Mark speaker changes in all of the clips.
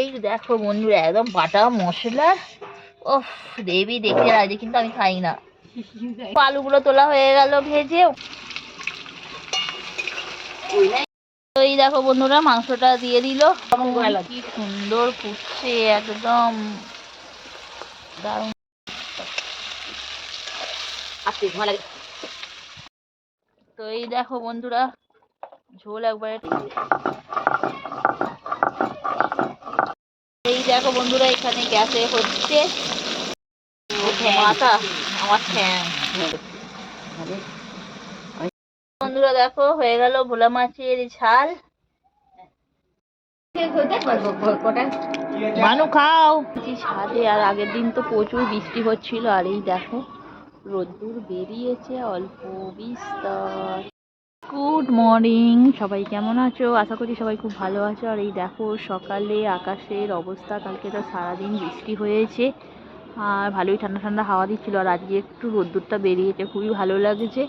Speaker 1: এই দেখো বন্ধুরা একদম বাটা মশলা। ও দেবী দেখে লাগে কিন্তু আমি খাই না। আলুগুলো তোলা হয়ে গেল ভেজে। এই দেখো বন্ধুরা মাংসটা দিয়ে দিল। কি সুন্দর ফুটছে একদম দারুণ। তো এই দেখো বন্ধুরা ঝোল একবারে এই দেখো বন্ধুরা এখানে গ্যাসে হচ্ছে মাথা। আমার ঠ্যাং। বন্ধুরা দেখো হয়ে গেল ভোলা মাছের ঝাল। মানু খাও। ছাদে আর আগের দিন তো প্রচুর বৃষ্টি হচ্ছিল আর এই দেখো রোদ্দুর বেরিয়েছে অল্প বিস্তর। Good morning. সবাই কেমন আছো? আশা করি সবাই খুব ভালো আছো। আর এই দেখো, সকালে আকাশের অবস্থা, কালকে তো সারাদিন বৃষ্টি হয়েছে। আর ভালোই ঠান্ডা ঠান্ডা হাওয়া দিচ্ছিল। আর আজকে একটু রোদ্দুরটা বেরিয়েছে, খুবই ভালো লাগছে।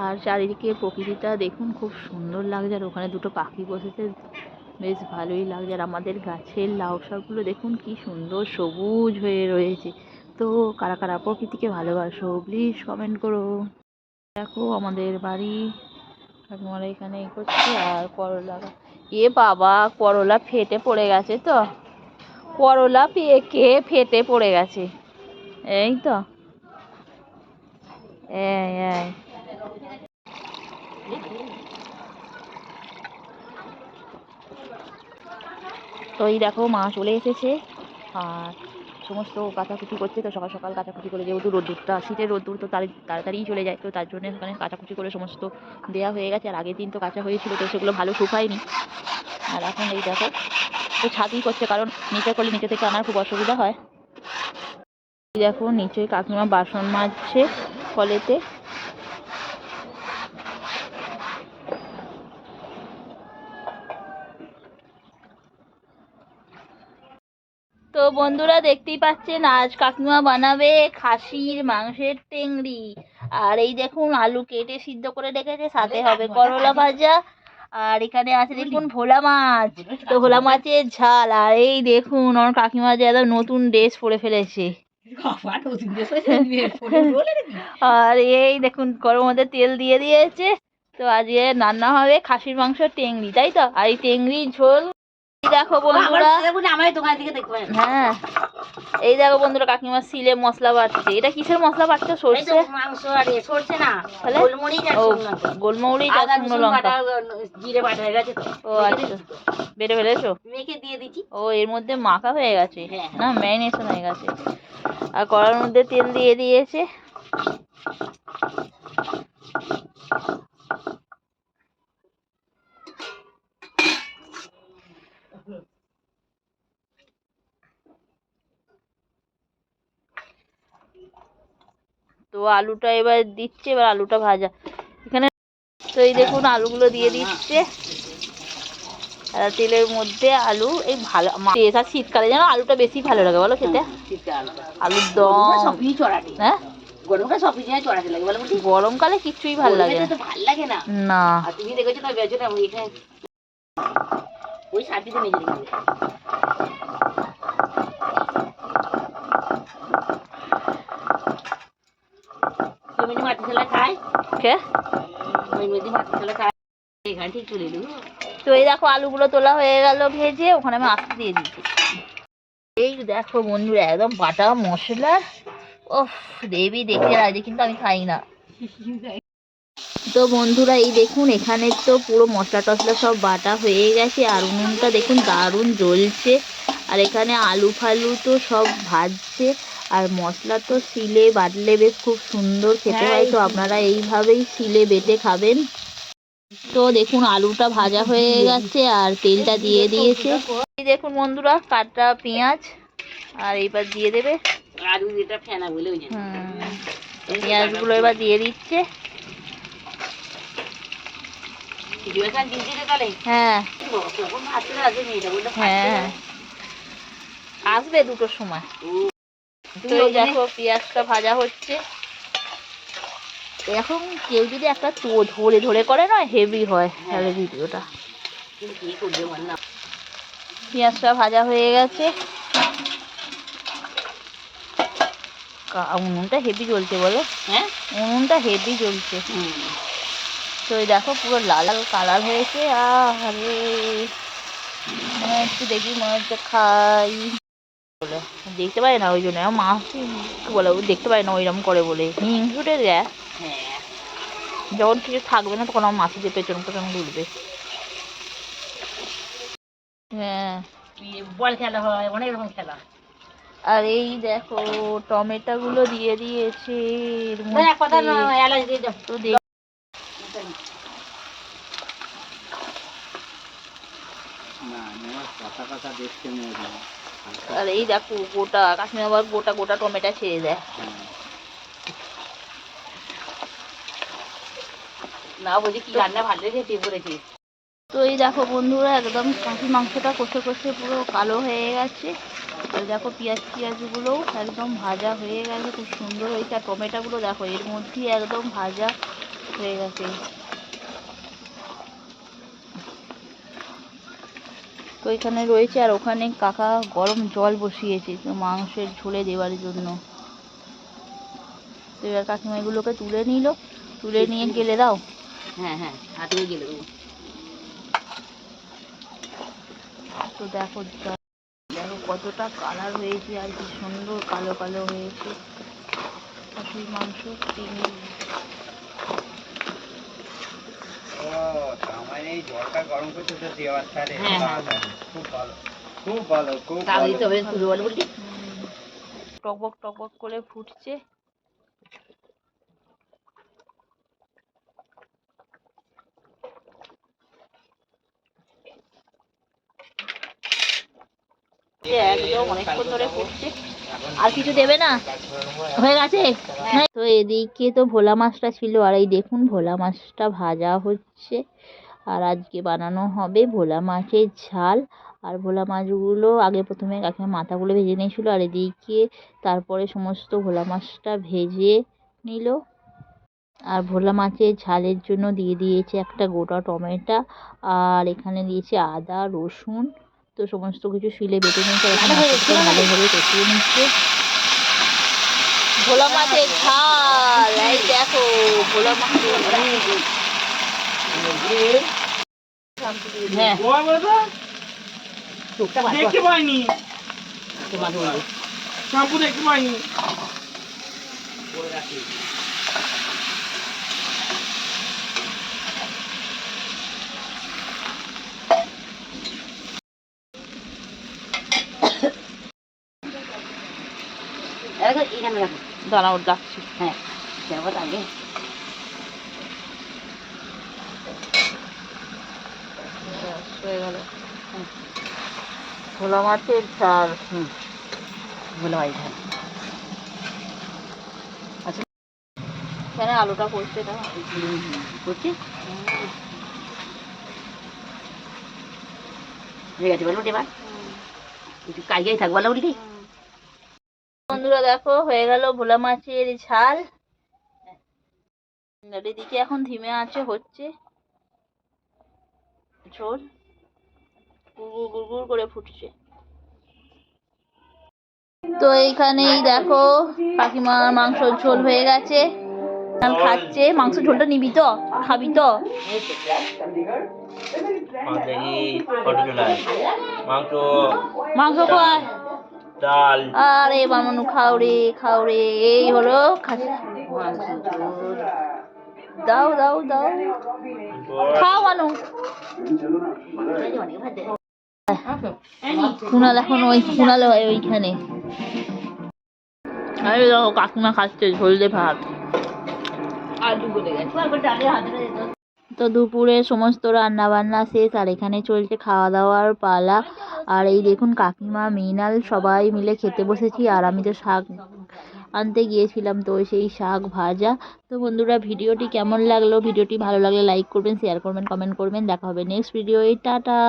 Speaker 1: আর চারিদিকে প্রকৃতিটা দেখুন, খুব সুন্দর লাগছে। আর ওখানে দুটো পাখি বসেছে, বেশ ভালোই লাগছে। আর আমাদের গাছের লাউ শাকগুলো দেখুন, কি সুন্দর সবুজ হয়ে রয়েছে। তো কারা কারা প্রকৃতিকে ভালোবাসো প্লিজ কমেন্ট করো। দেখো, আমাদের বাড়ি ঠাকুমারা এখানে এ করছে আর করলা এ বাবা, করলা ফেটে পড়ে গেছে তো। করলা পেকে ফেটে পড়ে গেছে? এই তো। এই। তো এই দেখো মা চলে এসেছে। আর সমস্ত কাচাকুচি করছে, তো সকাল সকাল কাচাকুচি করে যেহেতু রোদ্দুরটা, শীতের রোদ্দুর তো তাড়ি তাড়াতাড়িই চলে যায়, তো তার জন্য ওখানে কাচাকুচি করে সমস্ত দেওয়া হয়ে গেছে। আর আগের দিন তো কাঁচা হয়েছিল, তো সেগুলো ভালো শুকায়নি। আর এখন এই দেখো, তো ছাদই করছে, কারণ নিচে করলে নিচে থেকে আনার খুব অসুবিধা হয়। দেখো, নিচে কাকিমা বাসন মাজছে কলেতে। তো বন্ধুরা দেখতেই পাচ্ছেন আজ কাকিমা বানাবে খাসির মাংসের টেংরি আর এই দেখুন আলু কেটে সিদ্ধ করে রেখেছে সাথে হবে করলা ভাজা। আর এখানে আছে দেখুন ভোলা মাছ। তো ভোলা মাছের ঝাল। আর এই দেখুন আমার কাকিমা যে একদম নতুন ড্রেস পরে ফেলেছে। আর এই দেখুন গরম মধ্যে তেল দিয়ে দিয়েছে। তো আজকে রান্না হবে খাসির মাংস টেংরি তাই তো? আর এই টেংরির ঝোল দেখো বন্ধুরা। হ্যাঁ। এই দেখো বন্ধুরা কাকিমা সিলে মশলা বাটছে। এটা কিসের মশলা বাটছো? সর্ষে?
Speaker 2: সরছে না? গোলমরিচ আর শুকনো লঙ্কা। জিরে বাটা হয়ে গেছে
Speaker 1: ও আচ্ছা। বেটে ফেলেছো?
Speaker 2: মেখে দিয়ে দিচ্ছি।
Speaker 1: ও এর মধ্যে মাখা হয়ে গেছে?
Speaker 2: হ্যাঁ,
Speaker 1: না ম্যারিনেশন হয়ে গেছে। আর কড়ার মধ্যে তেল দিয়ে দিয়েছে। তো আলুটা এবার দিচ্ছে এবার আলুটা ভাজা। এখানে তো এই দেখুন আলুগুলো দিয়ে দিচ্ছে। আর তেলের মধ্যে আলু এই ভালো আর শীতকালে যেন আলুটা বেশি ভালো লাগে বলো খেতে। আলুর দম। হ্যাঁ?
Speaker 2: গরমকালে
Speaker 1: কিচ্ছুই ভালো লাগে না।
Speaker 2: ভালো লাগে না।
Speaker 1: না।
Speaker 2: তুমি দেখেছ না ওই সাথীতে মেজে রেখেছে তুমি যে মাটি ছেলে খায়
Speaker 1: কে
Speaker 2: ওই মেয়েদি মাটি ছেলে খায় এখানে ঠিক চলে এলো
Speaker 1: তো এই দেখো আলুগুলো তোলা হয়ে গেল ভেজে ওখানে আমি আস্তে দিয়ে দিচ্ছি। এই দেখো বন্ধুরা একদম বাটা মশলা। ও দেবী দেখতে লাগে কিন্তু আমি খাই না। তো বন্ধুরা এই দেখুন এখানে তো পুরো মশলা টশলা সব বাটা হয়ে গেছে আর উনুনটা দেখুন দারুণ জ্বলছে। আর এখানে আলু ফালু তো সব ভাজছে আর মশলা তো শিলে বাটলে বেশ খুব সুন্দর খেতে হয় তো আপনারা এইভাবেই শিলে বেটে খাবেন। তো দেখুন আলুটা ভাজা হয়ে গেছে আর তেলটা দিয়ে দিয়েছে। এই দেখুন বন্ধুরা কাটা পেঁয়াজ আর এইবার দিয়ে দেবে। পেঁয়াজগুলো এবার দিয়ে দিচ্ছে। হ্যাঁ। হ্যাঁ। আসবে দুটোর সময়। তো দেখো পেঁয়াজটা ভাজা হচ্ছে। এখন কেউ যদি একটা তো ধরে ধরে করে না হেভি হয় তাহলে ভিডিওটা। পেঁয়াজটা ভাজা হয়ে গেছে। উনুনটা হেভি জ্বলছে বলো?
Speaker 2: হ্যাঁ?
Speaker 1: উনুনটা হেভি জ্বলছে। তো এই দেখো পুরো লাল লাল কালার হয়েছে। আরে হচ্ছে দেখি মনে হচ্ছে খাই। বলে। দেখতে পায় না ওই জন্য। আমার মা কি বলে ও দেখতে পায় না ওইরকম করে বলে। হিংসুটে দেয়
Speaker 2: হ্যাঁ
Speaker 1: যখন কিছু থাকবে না তখন আমার মাসি দিয়ে পেছন পেছন ঘুরবে। হ্যাঁ।
Speaker 2: বল খেলা হয় অনেক রকম খেলা।
Speaker 1: আর এই দেখো টমেটো গুলো দিয়ে দিয়েছে
Speaker 2: না, কথা না
Speaker 1: মধ্যে।
Speaker 2: এলাচ দিয়ে দাও।
Speaker 1: তো দেখ আর এই দেখো গোটা, কাশ্মীর আবার গোটা গোটা টমেটো ছেড়ে দেয়।
Speaker 2: না কি রান্না ভালো
Speaker 1: তো এই দেখো বন্ধুরা, একদম খাসির মাংসটা কষে কষে পুরো কালো হয়ে গেছে। আর দেখো পেঁয়াজ পেঁয়াজগুলোও একদম ভাজা হয়ে গেছে, খুব সুন্দর হয়েছে। আর টমেটোগুলো দেখো, এর মধ্যেই একদম ভাজা হয়ে গেছে। তো এখানে রয়েছে আর ওখানে কাকা গরম জল বসিয়েছে তো মাংসের ঝোলে দেওয়ার জন্য। তো এবার কাকিমা এগুলোকে তুলে নিল। তুলে নিয়ে গেলে দাও।
Speaker 2: হ্যাঁ হ্যাঁ হাতে গেলে দেবো।
Speaker 1: তো দেখো দেখো কতটা কালার হয়েছে আর কি সুন্দর কালো কালো হয়েছে। খাসির মাংস চিংড়ি
Speaker 2: হ্যাঁ, হ্যাঁ।
Speaker 3: খুব ভালো খুব ভালো খুব
Speaker 2: তাও
Speaker 3: ভালো।
Speaker 2: দিতে হবে বলে বলছি।
Speaker 1: টকবক টকবক করে ফুটছে। একদম অনেকক্ষণ ধরে ফুটছে। আর কিছু দেবে না? হয়ে গেছে? হ্যাঁ। তো এদিকে তো ভোলা মাছটা ছিল আর এই দেখুন ভোলা মাছটা ভাজা হচ্ছে। আর আজকে বানানো হবে ভোলা মাছের ঝাল। আর ভোলা মাছগুলো আগে প্রথমে কাকিমা মাথাগুলো ভেজে নিয়েছিল আর এদিকে তারপরে সমস্ত ভোলা মাছটা ভেজে নিল। আর ভোলা মাছের ঝালের জন্য দিয়ে দিয়েছে একটা গোটা টমেটো আর এখানে দিয়েছে আদা, রসুন। তো সমস্ত কিছু শিলে বেটে নিয়েছে ভালোভাবে কষিয়ে নিচ্ছে। ভোলা মাছের ঝাল, এই দেখো, ভোলা মাছের
Speaker 2: হ্যাঁ
Speaker 3: ও বাবা,
Speaker 2: চোখটা ভালো
Speaker 3: দেখতে পাইনি। শ্যাম্পু দেখতে পাইনি।
Speaker 1: দাঁড়াও ডাকছি
Speaker 2: হ্যাঁ যাব আগে।
Speaker 1: হয়ে গেল। ভোলা মাছের ঝাল
Speaker 2: হুম হ্যাঁ
Speaker 1: এখানে আলুটা
Speaker 2: করছি বলো
Speaker 1: বন্ধুরা দেখো, হয়ে গেল ভোলা মাছের ঝাল। এদিকে এখন ধিমে আছে, হচ্ছে। ঝোল। গুড়গুড় গুড়গুড় করে ফুটছে। তো এইখানেই দেখো কাকিমার মাংস ঝোল হয়ে গেছে। খাচ্ছে। মাংস ঝোলটা নিবি তো? খাবি তো?
Speaker 3: মাংস
Speaker 1: মাংস
Speaker 3: ডাল।
Speaker 1: আরে বামানু খাও রে খাও রে। এই হলো দাও দাও দাও। খাও মানু কুনাল এখন ওই কুনাল হয় ওইখানে। আরে দেখো কাকিমা খাচ্ছে ঝোল দিয়ে ভাত তো দুপুরে সমস্ত রান্না বান্না শেষ আর এখানে চলছে খাওয়া দাওয়ার পালা। আর এই দেখুন কাকিমা মিনাল সবাই মিলে খেতে বসেছি আর আমি তো শাক আনতে গিয়েছিলাম তো সেই শাক ভাজা। তো বন্ধুরা ভিডিওটি কেমন লাগল? ভিডিওটি ভালো লাগলে লাইক করবেন শেয়ার করবেন কমেন্ট করবেন। দেখা হবে নেক্সট ভিডিও টাটা!